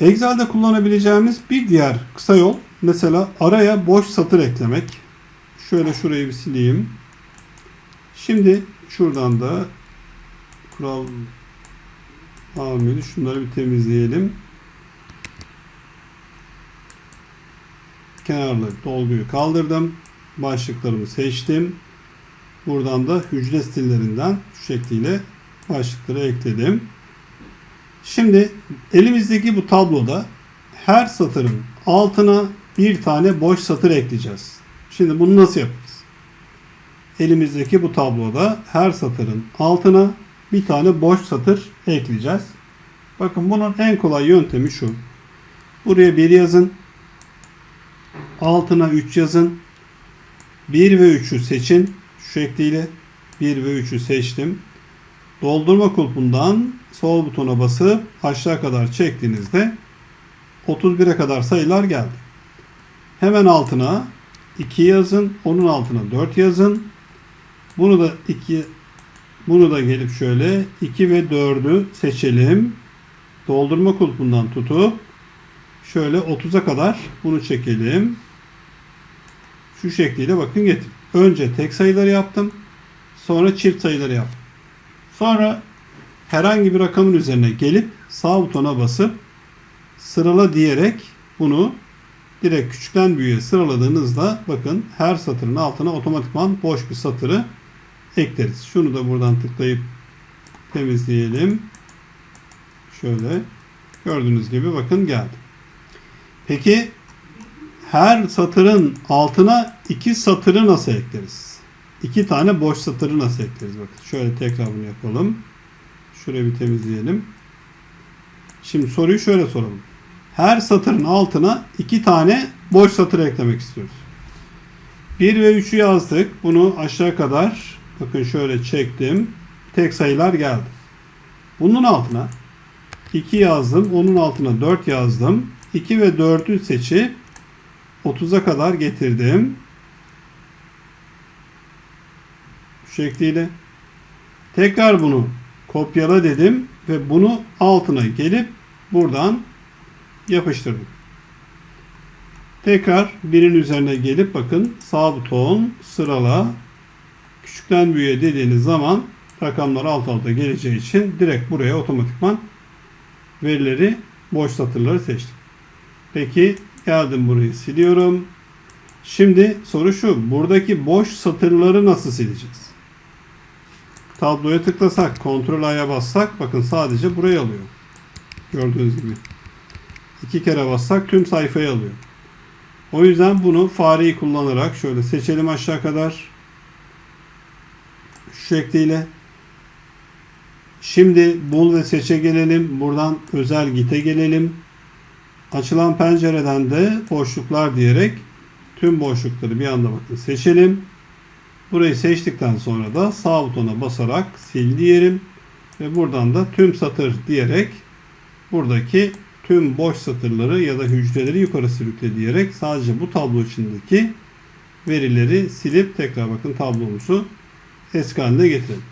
Excel'de kullanabileceğimiz bir diğer kısa yol mesela araya boş satır eklemek. Şöyle şurayı bir sileyim. Şimdi şuradan da kural amiri şunları bir temizleyelim. Kenarlı dolguyu kaldırdım. Başlıklarımı seçtim. Buradan da hücre stillerinden şu şekliyle başlıkları ekledim. Şimdi elimizdeki bu tabloda her satırın altına bir tane boş satır ekleyeceğiz. Şimdi bunu nasıl yaparız? Elimizdeki bu tabloda her satırın altına bir tane boş satır ekleyeceğiz. Bakın bunun en kolay yöntemi şu. Buraya bir yazın. Altına 3 yazın. 1 ve 3'ü seçin. Şu şekliyle 1 ve 3'ü seçtim. Doldurma kulpundan sol butona basıp aşağı kadar çektiğinizde 31'e kadar sayılar geldi. Hemen altına 2 yazın. Onun altına 4 yazın. Bunu da 2 bunu da gelip şöyle 2 ve 4'ü seçelim. Doldurma kulpundan tutup şöyle 30'a kadar bunu çekelim. Şu şekliyle bakın getir. Önce tek sayıları yaptım. Sonra çift sayıları yaptım. Sonra herhangi bir rakamın üzerine gelip sağ butona basıp sırala diyerek bunu direkt küçükten büyüğe sıraladığınızda bakın her satırın altına otomatikman boş bir satırı ekleriz. Şunu da buradan tıklayıp temizleyelim. Şöyle gördüğünüz gibi bakın geldi. Peki her satırın altına iki satırı nasıl ekleriz? İki tane boş satırı nasıl ekleriz? Bakın şöyle tekrar bunu yapalım. Şurayı bir temizleyelim. Şimdi soruyu şöyle soralım. Her satırın altına iki tane boş satır eklemek istiyoruz. 1 ve 3'ü yazdık. Bunu aşağı kadar bakın şöyle çektim. Tek sayılar geldi. Bunun altına 2 yazdım. Onun altına 4 yazdım. 2 ve 4'ü seçip 30'a kadar getirdim. Şu şekliyle. Tekrar bunu kopyala dedim ve bunu altına gelip buradan yapıştırdım. Tekrar birin üzerine gelip bakın sağ buton sırala küçükten büyüğe dediğiniz zaman rakamlar alt alta geleceği için direkt buraya otomatikman verileri boş satırları seçtim. Peki geldim burayı siliyorum. Şimdi soru şu. Buradaki boş satırları nasıl sileceğiz? Tabloya tıklasak, kontrol A'ya bassak bakın sadece burayı alıyor. Gördüğünüz gibi. İki kere bassak tüm sayfayı alıyor. O yüzden bunu fareyi kullanarak şöyle seçelim aşağı kadar. Şu şekliyle. Şimdi bul ve seçe gelelim. Buradan özel gite gelelim. Açılan pencereden de boşluklar diyerek tüm boşlukları bir anda bakın seçelim. Burayı seçtikten sonra da sağ butona basarak sil diyelim. Ve buradan da tüm satır diyerek buradaki tüm boş satırları ya da hücreleri yukarı sürükle diyerek sadece bu tablo içindeki verileri silip tekrar bakın tablomuzu eski haline getirelim.